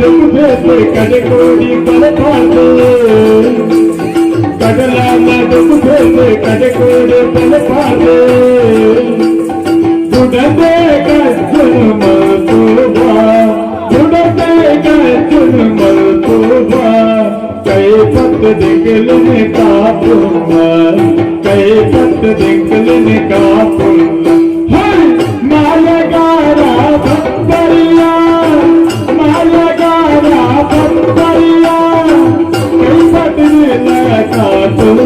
डूबे पर कद कोटी कर पाते कदला न डूबे पर कद कोटे पल पाते बुढ़ते कर जुर्म तोबा बुढ़ते कर जुर्म तोबा कई भक्त निकलने का पुरमा कई भक्त निकलने का पुरमा Lord,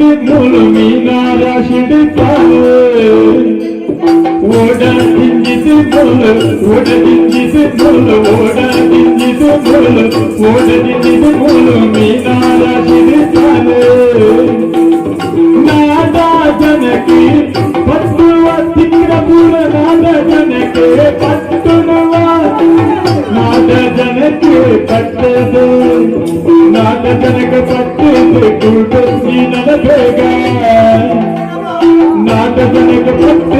దింజిది మూలు మీనారాశిడి పాలు. ఓడ దింజిది మూలు ఓడ దింజిది మూలు ఓడ దింజిది మూలు ఓడ దింజిది మూలు మీనారాశిడి పాలు. నాదా జనకి పట్టువ తిక్ర పూల నాద జనకి పట్టునువా. నాద జనకి పట్టదు నాద జనక పట్టదు కూటొచ్చి నలభేగా. నాద జనక పట్టదు